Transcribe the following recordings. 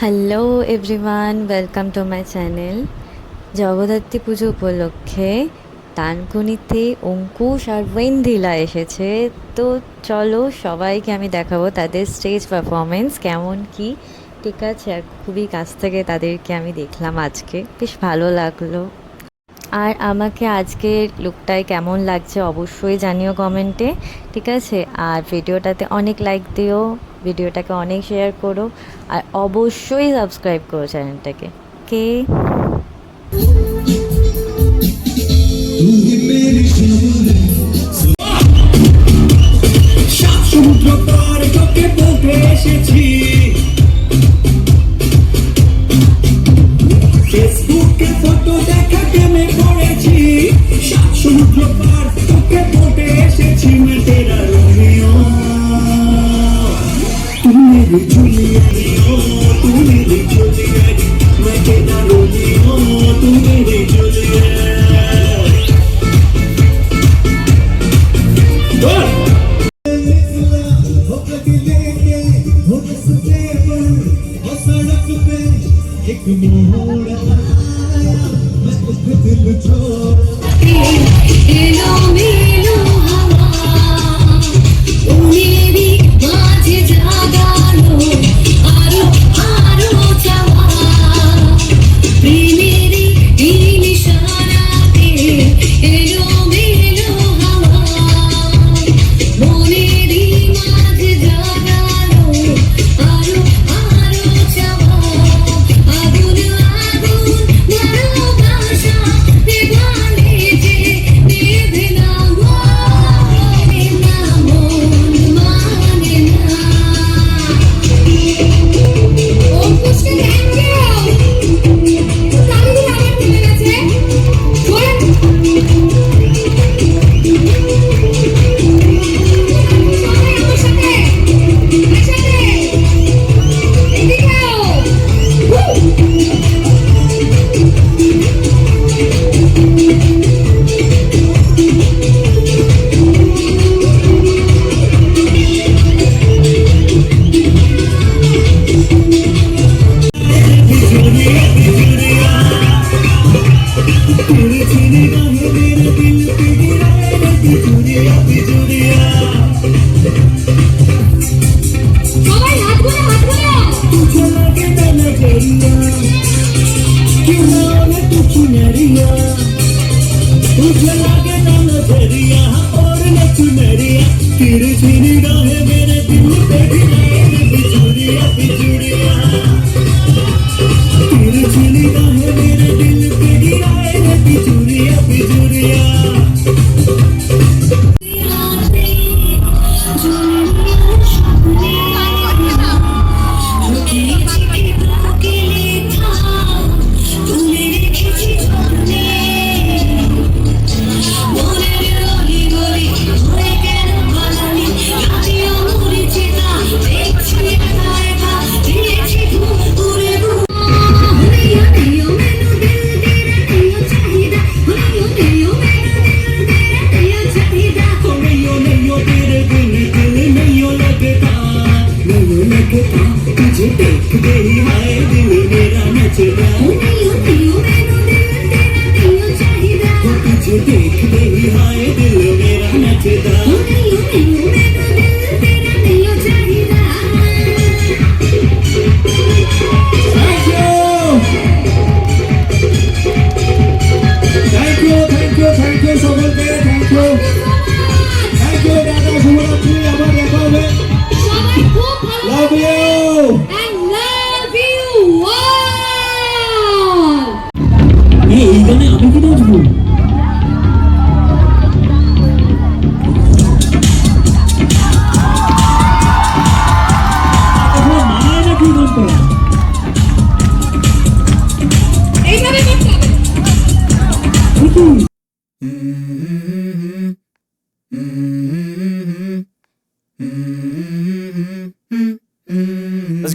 Hello everyone welcome to my channel Jagaddhatri Pujo উপলক্ষে তানকুনিতে অঙ্কুশ আর ওয়েন্দিলা এসেছে। তো চলো সবাইকে আমি দেখাবো তাদের স্টেজ পারফরমেন্স কেমন কি? ঠিক আছে, আর খুবই কাছ থেকে তাদেরকে আমি দেখলাম আজকে। বেশ ভালো লাগল। আর আমাকে আজকের লুকটাই কেমন লাগছে অবশ্যই জানিও কমেন্টে। ঠিক আছে, আর ভিডিওটাতে অনেক লাইক দিও। ভিডিওটাকে অনেক শেয়ার করো আর অবশ্যই সাবস্ক্রাইব করো চ্যানেলটাকে কে? সমুদ্র পার এসেছি। the truth. तुझे लगे ना नजरिया और न चुनरिया तेरी निगाहें देखते ही है दिल मेरा नच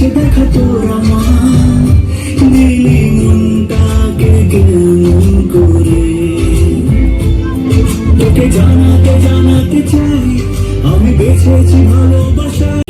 হয়েছে দেখা তোর আমার নীলি মনটাকে কেমন করে তোকে জানাতে জানাতে চাই আমি বেঁচেছি ভালোবাসা